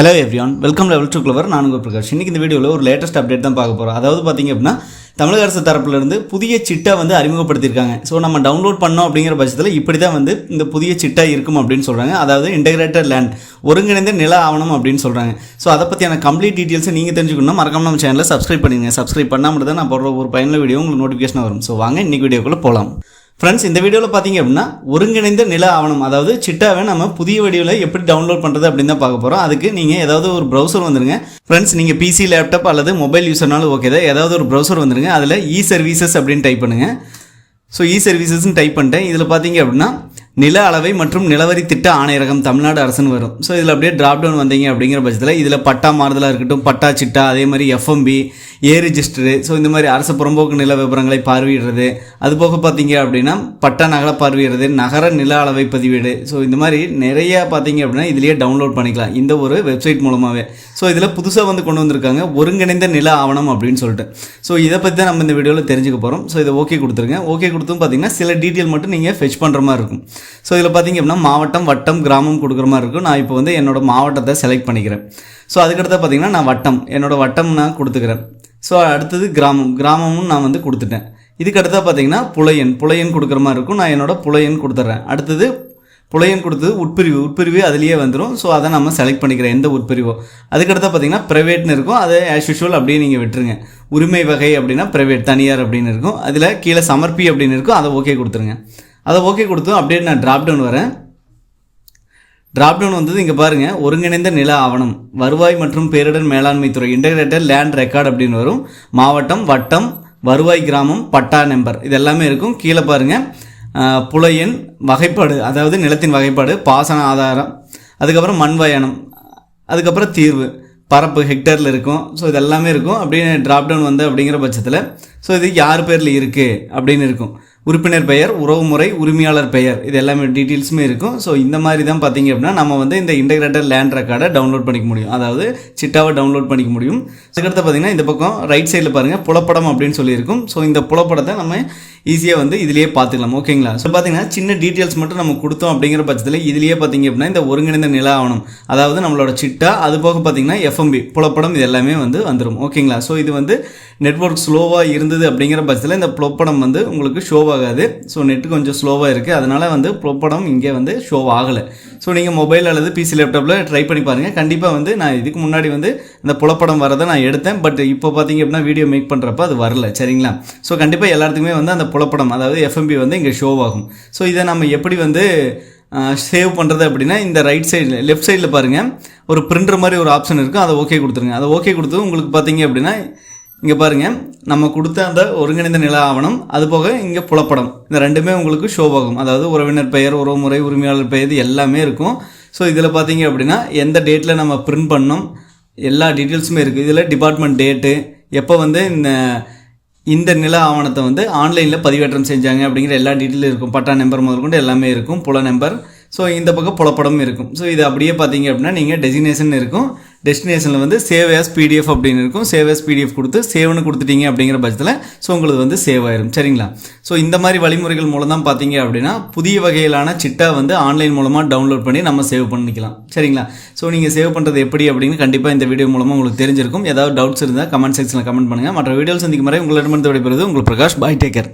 Hello everyone welcome level two clever நான் உங்கள் பிரகாஷ். இன்றைக்கி இந்த வீடியோவில் ஒரு லேட்டஸ்ட் அப்டேட் தான் பார்க்க போகிறோம் அதாவது பார்த்தீங்க அப்படின்னா தமிழக அரசு தரப்புலேருந்து புதிய சிட்டா வந்து அறிமுகப்படுத்தியிருக்காங்க. ஸோ நம்ம டவுன்லோட் பண்ணோம் அப்படிங்கிற பட்சத்தில் இப்படி தான் வந்து இந்த புதிய சிட்டா இருக்கும் அப்படின்னு சொல்கிறாங்க அதாவது இன்டகிரேட்டட் லேண்ட் ஒருங்கிணைந்த நில ஆவணம் அப்படின்னு சொல்கிறாங்க ஸோ அதை பற்றியான கம்ப்ளீட் டீட்டெயில்ஸை நீங்கள் தெரிஞ்சுக்கணும் மறக்காம நம்ம சேனலில் சப்ஸ்கிரைப் பண்ணிடுங்க. சப்ஸ்கிரைப் பண்ணாமல் தான் நான் போடுற ஒரு பயனுள்ள வீடியோ உங்களுக்கு நோட்டிஃபிகேஷன் வரும். ஸோ வாங்க இன்றைக்கி வீடியோக்குள்ளே போகலாம் ஃப்ரெண்ட்ஸ் இந்த வீடியோவில் பார்த்தீங்க அப்படின்னா ஒருங்கிணைந்த நில ஆவணம் அதாவது சிட்டாவை நம்ம புதிய வடிவில் எப்படி டவுன்லோட் பண்ணுறது அப்படின்னு தான் பார்க்க போகிறோம் அதுக்கு நீங்கள் ஏதாவது ஒரு ப்ரௌசர் வந்துருங்க. ஃப்ரெண்ட்ஸ் நீங்கள் பிசி லேப்டாப் அல்லது மொபைல் யூஸர்னாலும் ஓகே தான். ஏதாவது ஒரு ப்ரௌசர் வந்துருங்க. அதில் இ சர்வீசஸ் அப்படின்னு டைப் பண்ணுங்கள் ஸோ இ சர்வீசஸ்ன்னு டைப் பண்ணிட்டேன். இதில் பார்த்தீங்க அப்படின்னா நில அளவை மற்றும் நிலவரி திட்ட ஆணையரகம் தமிழ்நாடு அரசுன்னு வரும். ஸோ இதில் அப்படியே ட்ராப் டவுன் வந்தீங்க அப்படிங்கிற பட்சத்தில் இதில் பட்டா மாறுதலாக இருக்கட்டும் பட்டா சிட்டா அதே மாதிரி எஃப்எம்பி ஏ ரிஜிஸ்டரு ஸோ இந்த மாதிரி அரசு புறம்போக்கு நில விவரங்களை பார்வையிடுறது. அது போக பார்த்தீங்க அப்படின்னா பட்டா நகர பார்வையிடுறது நகர நில அளவை பதிவேடு. ஸோ இந்த மாதிரி நிறைய பார்த்தீங்க அப்படின்னா இதுலேயே டவுன்லோட் பண்ணிக்கலாம். இந்த ஒரு வெப்சைட் மூலமாகவே ஸோ இதில் புதுசாக வந்து கொண்டு வந்திருக்காங்க ஒருங்கிணைந்த நில ஆவணம் அப்படின்னு சொல்லிட்டு. ஸோ இதை பற்றி தான் நம்ம இந்த வீடியோவில் தெரிஞ்சுக்க போகிறோம் ஸோ இதை ஓகே கொடுத்துருங்க. ஓகே கொடுத்தும் பார்த்தீங்கன்னா சில டீட்டெயில் மட்டும் நீங்கள் ஃபெச் பண்ணுற மாதிரி இருக்கும். ஸோ இதில் பார்த்தீங்க அப்படின்னா மாவட்டம் வட்டம் கிராமம் கொடுக்குற மாதிரி இருக்கும். நான் இப்போ வந்து என்னோடய மாவட்டத்தை செலக்ட் பண்ணிக்கிறேன். ஸோ அதுக்கடுத்து பார்த்தீங்கன்னா நான் வட்டம் என்னோட வட்டம் நான் கொடுத்துக்கிறேன். ஸோ அடுத்தது கிராமம் கிராமமும் நான் வந்து கொடுத்துட்டேன். இதுக்கு அடுத்தா பார்த்தீங்கன்னா புலையன் புலையன் கொடுக்குற மாதிரி இருக்கும். நான் என்னோட புலையன் கொடுத்துட்றேன் அடுத்தது புலையன் கொடுத்தது உட்பிரிவு உட்பிரிவு அதுலேயே வந்துடும் ஸோ அதை நம்ம செலக்ட் பண்ணிக்கிறேன் எந்த உட்பிரிவோ. அதுக்கடுத்து பார்த்தீங்கன்னா ப்ரைவேட்னு இருக்கும். அதை ஆஸ் யூஷுவல் அப்படியே நீங்கள் விட்டுருங்க. உரிமை வகை அப்படின்னா ப்ரைவேட் தனியார் அப்படின்னு இருக்கும். அதில் கீழே சமர்ப்பி அப்படின்னு இருக்கும். அதை ஓகே கொடுத்துருங்க. அதை ஓகே கொடுத்தோம். அப்படியே நான் ட்ராப் டவுன் வரேன். ட்ராப்டவுன் வந்தது இங்கே பாருங்கள் ஒருங்கிணைந்த நில ஆவணம். வருவாய் மற்றும் பேரிடர் மேலாண்மை துறை இன்டகிரேட்டட் லேண்ட் ரெக்கார்டு அப்படின்னு வரும். மாவட்டம் வட்டம் வருவாய் கிராமம் பட்டா நம்பர். இது எல்லாமே இருக்கும். கீழே பாருங்கள் புலையின் வகைப்பாடு அதாவது நிலத்தின் வகைப்பாடு பாசன ஆதாரம் அதுக்கப்புறம் மண் வயனம் அதுக்கப்புறம் தீர்வு பரப்பு ஹெக்டரில் இருக்கும். ஸோ இது எல்லாமே இருக்கும். அப்படியே ட்ராப்டவுன் வந்து அப்படிங்கிற பட்சத்தில். ஸோ இது யார் பேரில் இருக்குது அப்படின்னு இருக்கும். உறுப்பினர் பெயர் உறவுமுறை உரிமையாளர் பெயர். இது எல்லாமே டீட்டெயில்ஸுமே இருக்கும். ஸோ இந்த மாதிரி தான் பார்த்தீங்க அப்படின்னா நம்ம வந்து இந்த இன்டகிரேட்டட் லேண்ட் ரெக்கார்டை டவுன்லோட் பண்ணிக்க முடியும். அதாவது சிட்டாவை டவுன்லோட் பண்ணிக்க முடியும். அதுக்கடுத்து பார்த்தீங்கன்னா இந்த பக்கம் ரைட் சைடில் பாருங்கள் புலப்படம் அப்படின்னு சொல்லியிருக்கும். ஸோ இந்த புலப்படத்தை நம்ம ஈஸியாக வந்து இதுலேயே பார்த்துக்கலாம். ஓகேங்களா ஸோ பார்த்தீங்கன்னா சின்ன டீட்டெயில்ஸ் மட்டும் நம்ம கொடுத்தோம் அப்படிங்கிற பட்சத்தில் இதுலேயே பார்த்தீங்க அப்படின்னா இந்த ஒருங்கிணைந்த நில ஆவணம் அதாவது நம்மளோட சிட்டா அது போக பார்த்தீங்கன்னா எஃப்எம்பி புலப்படம் இது எல்லாமே வந்து வந்துடும் ஓகேங்களா ஸோ இது வந்து நெட்வொர்க் ஸ்லோவாக இருந்தது அப்படிங்கிற பட்சத்தில் இந்த புலப்படம் வந்து உங்களுக்கு ஷோவாக ஆகாது. ஸோ நெட் கொஞ்சம் ஸ்லோவாக இருக்குது அதனால் வந்து புலப்படம் இங்கே வந்து ஷோ ஆகலை. ஸோ நீங்கள் மொபைல் அல்லது பிசி லேப்டாப்பில் ட்ரை பண்ணி பாருங்கள் கண்டிப்பாக வந்து நான் இதுக்கு முன்னாடி வந்து இந்த புலப்படம் வரதை நான் எடுத்தேன். பட் இப்போ பார்த்தீங்க அப்படின்னா வீடியோ மேக் பண்ணுறப்ப அது வரல. சரிங்களா? ஸோ கண்டிப்பாக எல்லாத்துக்குமே வந்து அந்த புலப்படம் அதாவது எஃப்எம்பி வந்து இங்கே ஷோ ஆகும். ஸோ இதை நம்ம எப்படி வந்து சேவ் பண்ணுறது அப்படின்னா இந்த ரைட் சைடில் லெஃப்ட் சைடில் பாருங்கள் ஒரு பிரிண்டர் மாதிரி ஒரு ஆப்ஷன் இருக்கும் அதை ஓகே கொடுத்துருங்க. அதை ஓகே கொடுத்து உங்களுக்கு பார்த்தீங்க அப்படின்னா இங்கே பாருங்கள் நம்ம கொடுத்த அந்த ஒருங்கிணைந்த நில ஆவணம் அது போக இங்கே புலப்படம். இந்த ரெண்டுமே உங்களுக்கு ஷோவாகும் அதாவது உறவினர் பெயர் உறவுமுறை உரிமையாளர் பெயர் இது எல்லாமே இருக்கும். ஸோ இதில் பார்த்தீங்க அப்படின்னா எந்த டேட்டில் நம்ம பிரிண்ட் பண்ணோம் எல்லா டீட்டெயில்ஸுமே இருக்குது இதில் டிபார்ட்மெண்ட் டேட்டு எப்போ வந்து இந்த இந்த நில ஆவணத்தை வந்து ஆன்லைனில் பதிவேற்றம் செஞ்சாங்க அப்படிங்கிற எல்லா டீட்டெயிலும் இருக்கும். பட்டா நம்பர் முதற்கொண்டு எல்லாமே இருக்கும். புல நம்பர் ஸோ இந்த பக்கம் புலப்படமும் இருக்கும். ஸோ இது அப்படியே பார்த்தீங்க அப்படின்னா நீங்கள் டெசினேஷன் இருக்கும். டெஸ்டினேஷனில் வந்து சேவ் ஆஸ் பிடிஎஃப் அப்படின்னு இருக்கும். சேவ் ஆஸ் பிடிஎஃப் கொடுத்து சேவ்னு கொடுத்துட்டீங்க அப்படிங்கிற பட்சத்தில் ஸோ உங்களுக்கு வந்து சேவ் ஆயிரும். சரிங்களா? ஸோ இந்த மாதிரி வழிமுறைகள் மூலம் தான் பார்த்தீங்க அப்படின்னா புதிய வகையிலான சிட்டா வந்து ஆன்லைன் மூலமாக டவுன்லோட் பண்ணி நம்ம சேவ் பண்ணிக்கலாம். சரிங்களா? ஸோ நீங்கள் சேவ் பண்ணுறது எப்படி அப்படின்னு கண்டிப்பாக இந்த வீடியோ மூலமாக உங்களுக்கு தெரிஞ்சிருக்கும். ஏதாவது டவுட்ஸ் இருந்தால் கமெண்ட் செக்ஷனில் கமெண்ட் பண்ணுங்கள் மற்ற வீடியோஸ் சந்திக்கும் வரை உங்களிடமிருந்து விடைபெறுவது உங்கள் பிரகாஷ். பாய் டேக்கர்